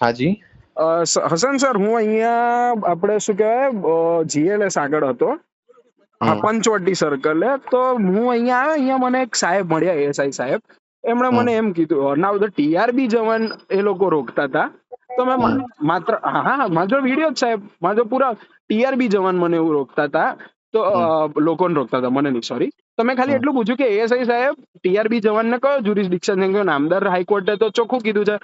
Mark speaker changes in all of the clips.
Speaker 1: હાજી.
Speaker 2: હસન સર હું અહીંયા આપણે શું કહેવાય જીએલએસ આગળ હતો. પંચવટી સર્કલે તો હું અહીંયા આવ્યો અહીંયા મને એક સાહેબ મળ્યા એસઆઈ સાહેબ. એમણે મને એમ કીધું નાવ ધ ટીઆરબી જવાન એ લોકો રોકતા હતા. તો મેં માત્ર હા હા મારો વીડિયો જ સાહેબ મારો પૂરા ટીઆરબી જવાન મને એવું રોકતા હતા. તો લોકોને રોકતા હતા મને નહીં સોરી તો મેં ખાલી એટલું પૂછ્યું કે એએસઆઈ સાહેબ ટીઆરબી જવાનને કયો જ્યુરિસ્ડિક્શન નામદાર હાઈકોર્ટે તો ચોખ્ખું કીધું છે.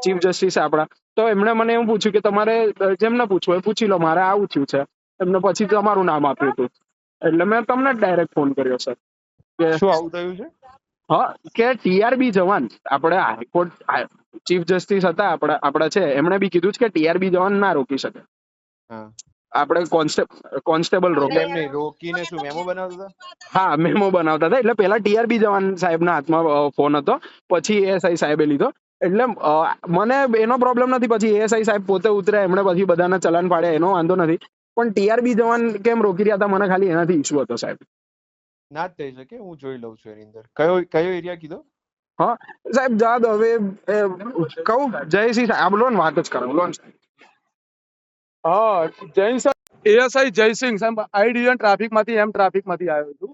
Speaker 2: ચીફ જસ્ટિસ આપણા. તો એમણે મને એવું પૂછ્યું કે તમારે જેમને પૂછવું એ પૂછી લો મારે આવું થયું છે. એમને પછી તમારું નામ આપ્યું હતું. એટલે મેં તમને જ ડાયરેક્ટ ફોન કર્યો સર કે
Speaker 1: શું આવું થયું છે?
Speaker 2: હા કે ટીઆરબી જવાન આપણે હાઈકોર્ટ ચીફ જસ્ટિસ હતા આપણા આપણા છે એમણે બી કીધું છે કે ટીઆરબી જવાન ના રોકી શકે. આપણે કોન્સ્ટેબલ
Speaker 1: એટલે
Speaker 2: રોકે
Speaker 1: એમને રોકીને શું મેમો બનાવતા હતા?
Speaker 2: હા મેમો બનાવતા હતા. એટલે પેલા ટીઆરબી જવાન સાહેબના હાથમાં ફોન હતો. પછી એએસઆઈ સાહેબે લીધો. એટલે મને એનો પ્રોબ્લેમ નથી. પછી એએસઆઈ સાહેબ પોતે ઉતર્યા એમણે પછી બધાના ચલન પાડ્યા એનો વાંધો નથી. પણ ટીઆરબી જવાન કેમ રોકી રહ્યા હતા મને ખાલી એનાથી ઇશ્યુ હતો સાહેબ.
Speaker 1: ના જ થઈ શકે હું જોઈ લઉં છું એની અંદર. કયો કયો એરિયા કીધો?
Speaker 2: સાહેબ જા દો હવે કહું જયસિંહ સાહેબ. આ બોલો ને વાત જ કરો બોલો ને
Speaker 3: હા જૈન સર એએસઆઈ જયસિંહ સાહેબ આઈ ડિવિઝન ટ્રાફિકમાંથી એમ ટ્રાફિકમાંથી આવ્યો છું.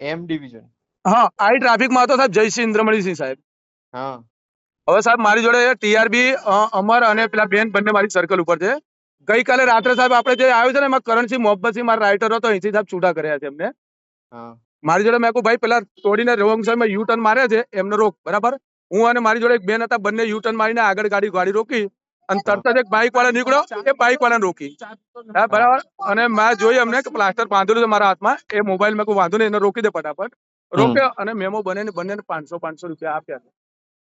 Speaker 1: એમ ડિવિઝન
Speaker 3: હા આઈ ટ્રાફિકમાં હતો સાહેબ જયસિંહ ઇન્દ્રમણીસિંહ સાહેબ.
Speaker 1: હા.
Speaker 3: હવે સાહેબ મારી જોડે ટીઆરબી અમર અને પેલા બેન બંને મારી સર્કલ ઉપર છે. ગઈકાલે રાત્રે સાહેબ આપણે જે આવ્યું છે ને એમાં કરણસિંહ મોહબ્બતસિંહ મારા રાઇટર હતો અહીંથી સાહેબ છૂટા કર્યા છે એમને. મારી જોડે મેં કહું ભાઈ પેલા તોડીને રોંગ સાઈડમાં યુ ટર્ન મારે છે એમને રોક. બરાબર? હું અને મારી જોડે એક બેન હતા બંને યુ ટર્ન મારીને આગળ ગાડી ગાડી રોકી અને તરત જ એક બાઇક વાળા નીકળ્યો એ બાઇક વાળાને રોકી. હા બરાબર? અને મેં જોઈ અમને કે પ્લાસ્ટર બાંધેલું છે મારા હાથમાં એ મોબાઈલ મેં કોઈ વાંધો નહીં એને રોકી દે ફટાફટ. રોક્યો અને મેમો બને બંને પાંચસો પાંચસો રૂપિયા આપ્યા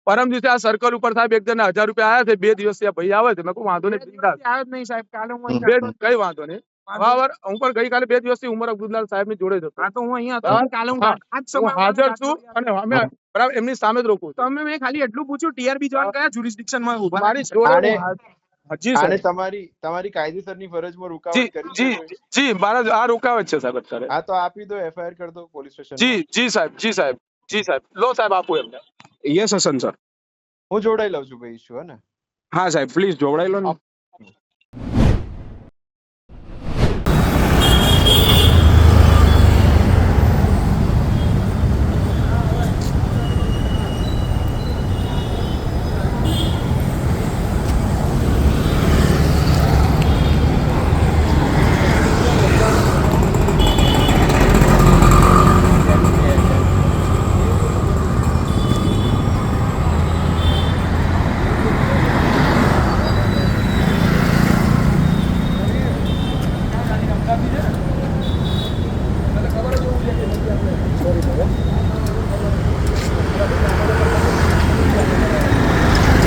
Speaker 3: પરમ દિવસે આ સર્કલ ઉપર સાહેબ એક જણા હજાર રૂપિયા આવ્યા છે બે દિવસ ભાઈ આવે છે. મેં કોઈ વાંધો નહીં
Speaker 2: આવ્યો નહીં સાહેબ કાલે હું
Speaker 3: કઈ વાંધો નહીં. બરાબર હું પણ ગઈકાલે બે દિવસથી ઉમર અબ્દુલ્લા સાહેબની જોડે હતો.
Speaker 2: તો હું અહીંયા કાલે હું
Speaker 3: હા.
Speaker 2: આજ
Speaker 3: હું
Speaker 2: સવારે
Speaker 3: હાજર છું અને અમે બરાબર એમની સામે જ રોકું
Speaker 2: તમે મેં ખાલી એટલું પૂછ્યું ટીઆરબી જવાન કયા jurisdiction માં ઊભા
Speaker 3: મારી જોડે જી સાહેબ
Speaker 1: તમારી તમારી કાયદેસરની ફરજમાં રૂકાવટ કરી
Speaker 3: જી જી મારા આ રોકાવે છે સાહેબ અત્યારે.
Speaker 1: હા તો આપી દો એફઆઈઆર કરી દો પોલીસ સ્ટેશન
Speaker 3: જી જી સાહેબ જી સાહેબ જી સાહેબ. લો સાહેબ આપું એમને.
Speaker 2: યસ હસન સર
Speaker 1: હું જોડાઈ લઉં છું ભાઈ ઇશ્યુ હે ને?
Speaker 2: હા સાહેબ પ્લીઝ જોવડાઈ લો ને.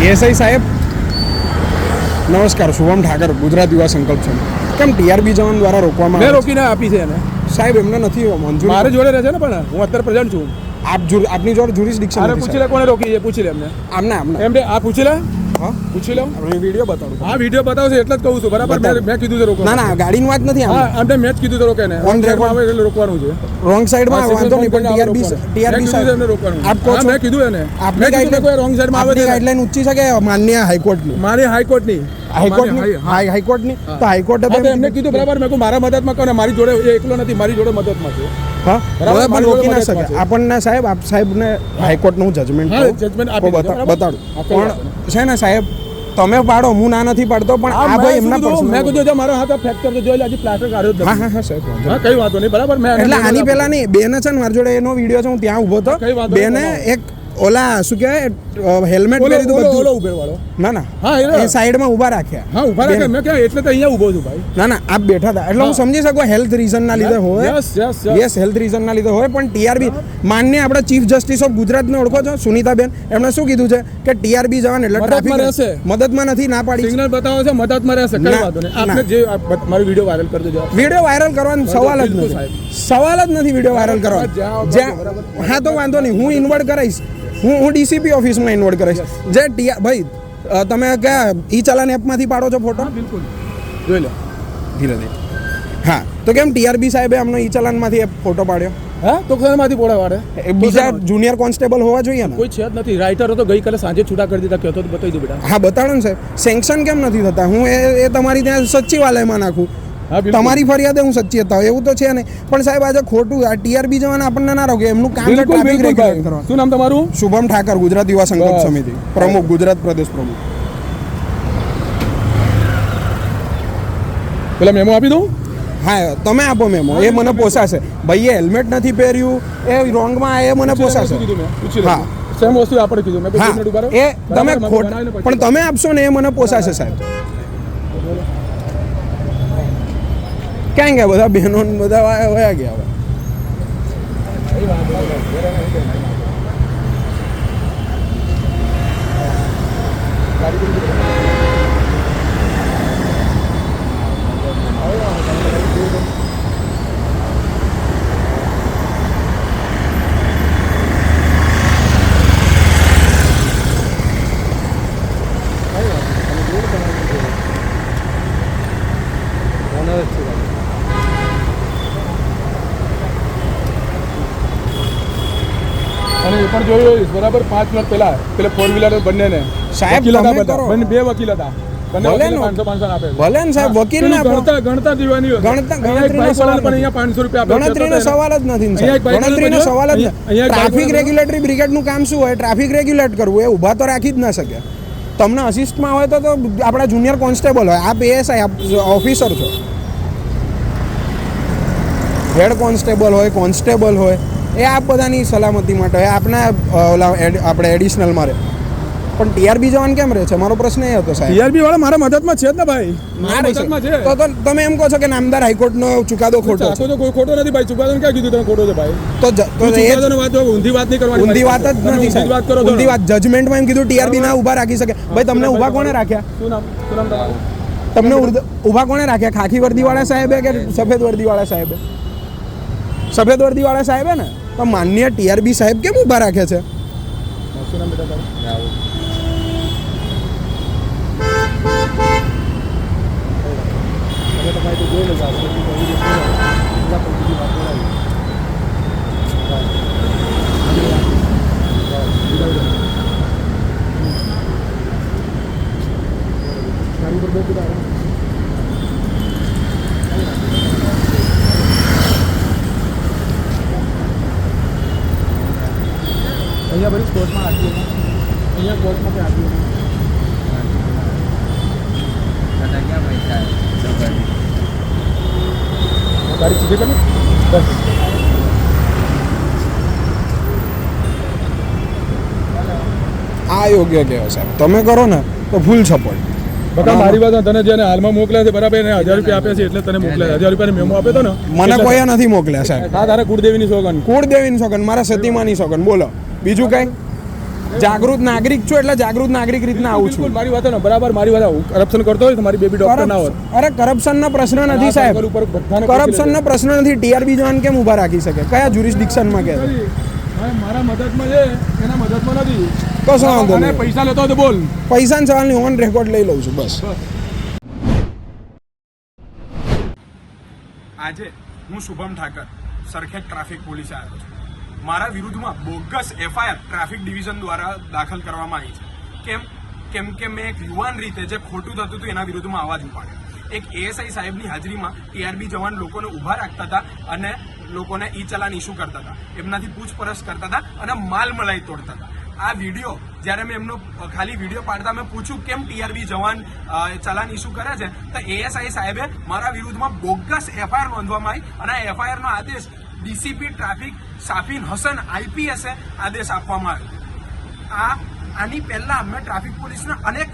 Speaker 4: એએસઆઈ સાહેબ નમસ્કાર શુભમ ઠાકર ગુજરાત યુવા સંકલ્પ છે કેમ ટીઆરબી જવાન દ્વારા રોકવામાં
Speaker 3: મેં રોકીને આપી છે એને.
Speaker 4: સાહેબ એમને નથી મંજૂર.
Speaker 3: મારે જોડે રહે છે ને પણ હું અત્યારે પ્રેઝન્ટ છું.
Speaker 4: આપ આપની જોડે જ્યુરિસડિક્શન
Speaker 3: પૂછી લે કોને રોકી છે પૂછી લે એમને.
Speaker 4: આમને આમને.
Speaker 3: એમને આ પૂછી લે.
Speaker 4: હા?
Speaker 3: પૂછી
Speaker 4: વીડિયો
Speaker 3: વીડિયો બતાવશે એટલે જ કહું છું બરાબર? મેં કીધું છે રોકો
Speaker 4: ના ના ગાડીની વાત નથી
Speaker 3: હા
Speaker 4: આમ
Speaker 3: મેં જ કીધું છે રોકે ને.
Speaker 4: On record.
Speaker 3: આવે એટલે રોકવાનું છે.
Speaker 4: રોંગ સાઈડમાં વાંધો નહીં પણ ટીઆરબી ટીઆરબી
Speaker 3: મેં કીધું છે રોકવાનું.
Speaker 4: આપ કહો
Speaker 3: મેં કીધું એને.
Speaker 4: આપની
Speaker 3: કોઈ આવે
Speaker 4: ગાઈડલાઈન ઊંચી છે કે માન્ય હાઈકોર્ટની?
Speaker 3: મારી હાઈકોર્ટની.
Speaker 4: હાઈકોર્ટની. હાઈકોર્ટની? તો હાઈકોર્ટે
Speaker 3: એમને કીધું બરાબર મેં મારા મદદમાં કહો ને મારી જોડે એકલો નથી મારી જોડે મદદમાં છે.
Speaker 4: હા
Speaker 3: બરાબર,
Speaker 4: બરાબર? રોકી ના શકે આપણને સાહેબ આપ સાહેબને હાઈકોર્ટનું જજમેન્ટ? બતાડું. પણ છે ને સાહેબ તમે પાડો હું ના નથી પાડતો પણ આ ભાઈ એમના
Speaker 3: શું મેં કીધું જો મારો હાથ ફ્રેક્ચર તો જોઈ લે હજી પ્લાસ્ટર કાઢ્યો
Speaker 4: હા હા હા સાહેબ
Speaker 3: હા કઈ વાંધો નહીં બરાબર? મેં
Speaker 4: એટલે આની પહેલા નહીં બેને છે ને મારી જોડે એનો વીડિયો છે હું ત્યાં ઊભો હતો. બેને એક ઓલા શું કહેવાય? હેલ્મેટ પહેરી
Speaker 3: ઓલો ઓલો
Speaker 4: બધું.
Speaker 3: ઉભેર વાળો.
Speaker 4: ના ના.
Speaker 3: હા એ
Speaker 4: સાઈડમાં ઊભા રાખ્યા.
Speaker 3: હા ઊભા
Speaker 4: રાખ્યા.
Speaker 3: મેં ક્યાં એટલે તો અહીંયા ઊભો છું ભાઈ.
Speaker 4: ના ના આપ બેઠા હતા. એટલે હું સમજી શકું હેલ્થ રીઝન ના લીધે હોય.
Speaker 3: Yes yes yes
Speaker 4: yes health reason ના લીધે હોય પણ ટીઆરબી માન્ય આપણા ચીફ જસ્ટિસ ઓફ ગુજરાતને ઓળખો છો સુનીતાબેન. એમણે શું કીધું છે? કે ટીઆરબી જવાન એટલે ટ્રાફિક
Speaker 3: રહેશે.
Speaker 4: મદદમાં નથી ના પાડી.
Speaker 3: સિગ્નલ બતાવો છે મદદમાં રહેશે. કઈ
Speaker 4: ના,
Speaker 3: વાંધો નહીં. આપને જે મારો વીડિયો વાયરલ કરી દેજો
Speaker 4: વિડિયો વાયરલ કરવાનો સવાલ જ નથી. સવાલ જ નથી વીડિયો વાયરલ કરવાનો. હા તો વાંધો નહીં. હું ઇન્વર્ટ કરાવીશ. હું હું ડીસીપી ઓફિસમાં ઇન્વોલ્વ કરીશ જે ટીઆર ભાઈ તમે કયા ઈ ચલાન એપમાંથી પાડો છો ફોટો
Speaker 3: બિલકુલ. જોઈ લો.
Speaker 4: ધીરે ધીરે. હા તો કેમ ટીઆરબી સાહેબે આમનો ઈ ચલાનમાંથી ફોટો પાડ્યો?
Speaker 3: હા? તો શેનામાંથી પોડા
Speaker 4: એ બીજા જુનિયર કોન્સ્ટેબલ હોવા જોઈએ ને?
Speaker 3: કોઈ છે જ નથી. રાઇટરો તો ગઈકાલે સાંજે છૂટા કરી દીધા કહેતો તો બતાવી દઉં બેટા.
Speaker 4: હા બતાડો ને સાહેબ. સેન્કશન કેમ નથી થતા? હું એ તમારી ત્યાં સચિવાલયમાં નાખું. તમારી ફરિયાદે હું સચિવતા એવું તો છે ને. પણ સાહેબ આજે ખોટું આ ટીઆરબી જવાને આપણને ના રોકે એમનું કામ છે ટ્રાફિક રેગ્યુલેટ
Speaker 3: ભાઈ. શું નામ તમારું?
Speaker 4: શુભમ ઠાકર ગુજરાત યુવા સંગઠન સમિતિ. પ્રમુખ ગુજરાત પ્રદેશ પ્રમુખ.
Speaker 3: પેલા મેમો આપી દઉં?
Speaker 4: હા તમે આપો મેમો એ મને પોસાશે. ભાઈએ હેલ્મેટ નથી પહેર્યું એ રોંગમાં એ મને પોસાશે. હા.
Speaker 3: સેમ વસ્તુ આપણે કીધું મેં.
Speaker 4: એ તમે ખોટ પણ તમે આપશો ને એ મને પોસાશે સાહેબ. ક્યાં ગયા બધા બહેનો બધા વયા ગયા હવે?
Speaker 3: એ પણ જોયું હોઈશ, બરાબર પાંચ મિનિટ પહેલા પેલા ફોર વ્હીલર બંનેને
Speaker 4: સાહેબ,
Speaker 3: વકીલ હતા. બંને બે વકીલ હતા બંને
Speaker 4: ભલે
Speaker 3: વકીલને
Speaker 4: ને.
Speaker 3: 500 500 આપે છે.
Speaker 4: ભલે ને સાહેબ,
Speaker 3: હા.
Speaker 4: વકીલને
Speaker 3: પેલું
Speaker 4: આપો.
Speaker 3: ગણતા ગણતા દીવાની હોય.
Speaker 4: ગણતા-
Speaker 3: અહીંયા એક
Speaker 4: ગણતરીનો
Speaker 3: બાઈક વાળાને
Speaker 4: સવાલ
Speaker 3: પણ અહીંયા 500 રૂપિયા આપે છે.
Speaker 4: ગણતરીનો
Speaker 3: તો
Speaker 4: સવાલ જ નથી ને
Speaker 3: અહીંયા એક
Speaker 4: સાહેબ
Speaker 3: બાઈક વાળો
Speaker 4: ગણતરીનો
Speaker 3: જોયો?
Speaker 4: સવાલ જ
Speaker 3: અહીંયા- અહીંયા એક બાઈક
Speaker 4: ટ્રાફિક રેગ્યુલેટરી બ્રિગેડનું કામ શું હોય ટ્રાફિક રેગ્યુલેટ કરવું એ ઊભા તો રાખી જ ના શકે તમને અસિસ્ટમાં હોય તો આપણા જુનિયર કોન્સ્ટેબલ હોય આપ એએસઆઈ ઓફિસર છો હેડ કોન્સ્ટેબલ હોય કોન્સ્ટેબલ હોય એ આપ બધાની સલામતી માટે આપના ઓલા આપણે એડિશનલ મારે. પણ ટીઆરબી જવાન કેમ રહે છે? મારો પ્રશ્ન એ હતો સાહેબ.
Speaker 3: ટીઆરબી વાળા મારા મદદમાં છે જ ને ભાઈ.
Speaker 4: તો તમે એમ કહો છો કે નામદાર હાઈકોર્ટનો ચુકાદો ખોટો છે?
Speaker 3: તો કોઈ ખોટો નથી ભાઈ. ચુકાદો ક્યાં કીધું તમે? ખોટો છે ભાઈ.
Speaker 4: તો તો
Speaker 3: ચુકાદોની વાત ઊંધી વાત નહીં કરવાની
Speaker 4: ઊંધી વાત જ નથી
Speaker 3: ઊંધી વાત કરો
Speaker 4: ઊંધી વાત જજમેન્ટમાં એમ કીધું ટીઆરબી ના ઊભા રાખી શકે. ભાઈ તમને ઊભા કોણે રાખ્યા?
Speaker 3: શું નામ? શું નામ તમારું?
Speaker 4: તમને ઊભા કોણે રાખ્યા? ખાખી વર્દીવાળા સાહેબે કે સફેદ વર્દીવાળા સાહેબે? સફેદ વર્દીવાળા સાહેબે ને? તો માન્ય ટીઆરબી સાહેબ કેમ ઊભા રાખે છે?
Speaker 3: શું નામ બેટા તારું તમે તમારી તો જોઈ લેજો આપણે બીજી કોઈ રીતે બીજા કોઈ બીજી વાત બોલાવી. તારી ઉપર બેસી રહો. અહીંયા બધી કોર્ટમાં આપી અહીંયા કોર્ટમાં કે આપી તારી સીધી કરી બસ.
Speaker 4: આ યોગ્ય કહેવાય સાહેબ. તમે કરો ને તો ફૂલ સપોર્ટ
Speaker 3: બકા મારી વાત તને જેને હાલમાં મોકલ્યા છે બરાબર એને હજાર રૂપિયા આપે છે એટલે તને મોકલ્યા હજાર રૂપિયાની મેમો આપ્યો તો ને?
Speaker 4: મને કોઈ નથી મોકલ્યા સાહેબ.
Speaker 3: હા તારે કુળદેવીની સોગન
Speaker 4: કુળદેવીની સોગન મારા સતીમાની સોગન બોલો. બીજું કઈ? જાગૃત નાગરિક છું એટલે જાગૃત નાગરિક રીતના આવું છું.
Speaker 3: મારી વાત ને બરાબર મારી વાત કરપ્શન કરતો હોય તો મારી બેબી ડોક્ટર ના હોત
Speaker 4: અરે કરપ્શન નો પ્રશ્ન નથી સાહેબ.
Speaker 3: સાયકલ ઉપર બધાને
Speaker 4: કરપ્શન નો પ્રશ્ન નથી. ટીઆરબી જવાન કેમ ઊભા રાખી શકે? કયા જ્યુરિસ્ડિક્શનમાં કે?
Speaker 3: મારા મદદમાં છે એના મદદમાં નથી.
Speaker 4: કશો વાંધો નહીં.
Speaker 3: પૈસા લેતો તો બોલ.
Speaker 4: પૈસાના સવાલની ઓન રેકોર્ડ લઈ લઉં છું બસ.
Speaker 5: આજે હું શુભમ ઠાકર સરખેજ ટ્રાફિક પોલીસે આવ્યો છું. મારા વિરુદ્ધમાં બોગસ એફઆઈઆર ટ્રાફિક ડિવિઝન દ્વારા દાખલ કરવામાં આવી છે. કેમ? કેમ કે મેં એક યુવાન રીતે જે ખોટું થતું હતું એના વિરુદ્ધમાં અવાજ ઉપાડ્યો. એક એએસઆઈ સાહેબની હાજરીમાં ટીઆરબી જવાન લોકોને ઊભા રાખતા હતા અને લોકોને ઈ ચલાન ઇસ્યુ કરતા હતા. એમનાથી પૂછપરછ કરતા હતા અને માલ મલાઈ તોડતા હતા. આ વીડિયો જ્યારે મેં એમનો ખાલી વીડિયો પાડતા મેં પૂછ્યું, કેમ ટીઆરબી જવાન ચલાન ઇસ્યુ કરે છે? તો એએસઆઈ સાહેબે મારા વિરુદ્ધમાં બોગસ એફઆઈઆર નોંધવામાં આવી અને આ એફઆઈઆરનો આદેશ ડીસીપી ટ્રાફિક સાફિન હસન આઈપીએસે આદેશ આપવામાં આવ્યો. આ, આની પહેલા અમે ટ્રાફિક પોલીસના અનેક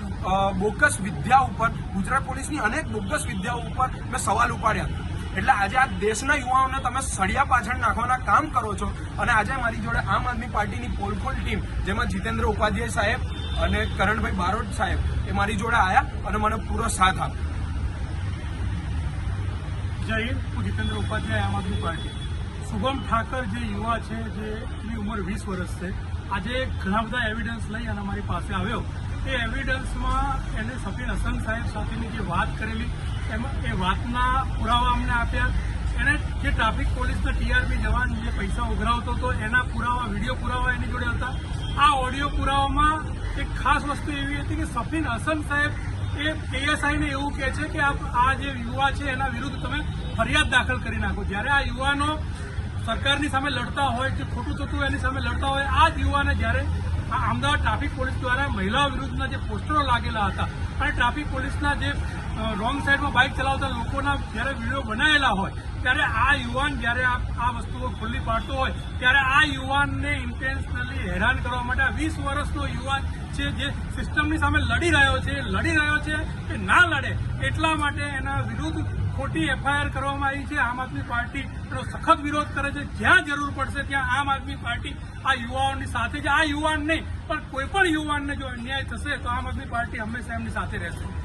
Speaker 5: બોગસ વિદ્યા ઉપર, ગુજરાત પોલીસની અનેક બોગસ વિદ્યાઓ ઉપર મેં સવાલ ઉપાડ્યા એટલે આજે આ દેશના યુવાઓને તમે સળિયા પાછળ નાખવાના કામ કરો છો અને આજે મારી જોડે આમ આદમી પાર્ટીની પોલખોલ ટીમ, જેમાં જીતેન્દ્ર ઉપાધ્યાય સાહેબ અને કરણભાઈ બારોટ સાહેબ, એ મારી જોડે આવ્યા અને મને પૂરો સાથ આપ્યો.
Speaker 6: જય હિન્દ, હું જીતેન્દ્ર ઉપાધ્યાય, આમ આદમી પાર્ટી. શુભમ ઠાકર જે યુવા છે, જે એની ઉંમર વીસ વર્ષ છે, આજે ઘણા બધા એવિડન્સ લઈ અને અમારી પાસે આવ્યો. એ એવિડન્સમાં એને સફીન હસન સાહેબ સાથેની જે વાત કરેલી, એમાં, એ વાતના પુરાવા અમને આપ્યા. એને જે ટ્રાફિક પોલીસના ટીઆરપી જવાન જે પૈસા ઉઘરાવતો હતો, એના પુરાવા વીડિયો પુરાવા એની જોડે હતા. આ ઓડિયો પુરાવામાં એક ખાસ વસ્તુ એવી હતી કે સફીન હસન સાહેબ એ પીએસઆઈને એવું કહે છે કે આ જે યુવા છે, એના વિરુદ્ધ તમે ફરિયાદ દાખલ કરી નાખો. જ્યારે આ યુવાનો સરકારની સામે લડતા હોય જે ખોટું થતું એની સામે લડતા હોય, આ જ યુવાને જ્યારે આ અમદાવાદ ટ્રાફિક પોલીસ દ્વારા મહિલાઓ વિરુદ્ધના જે પોસ્ટરો લાગેલા હતા અને ટ્રાફિક પોલીસના જે રોંગ સાઈડમાં બાઇક ચલાવતા લોકોના જ્યારે વીડિયો બનાવેલા હોય, ત્યારે આ યુવાન જ્યારે આ વસ્તુઓ ખુલ્લી પાડતો હોય, ત્યારે આ યુવાનને ઇન્ટેન્શનલી હેરાન કરવા માટે આ વીસ વર્ષનો યુવાન છે જે સિસ્ટમની સામે લડી રહ્યો છે, લડી રહ્યો છે કે ના લડે, એટલા માટે એના વિરુદ્ધ ખોટી એફઆઈઆર કરવામાં આવી છે. આમ આદમી પાર્ટી એનો સખત વિરોધ કરે છે. જ્યાં જરૂર પડશે ત્યાં આમ આદમી પાર્ટી આ યુવાઓની સાથે છે. આ યુવાન નહીં, પણ કોઈ પણ યુવાનને જો અન્યાય થશે તો આમ આદમી પાર્ટી હંમેશા એમની સાથે રહેશે.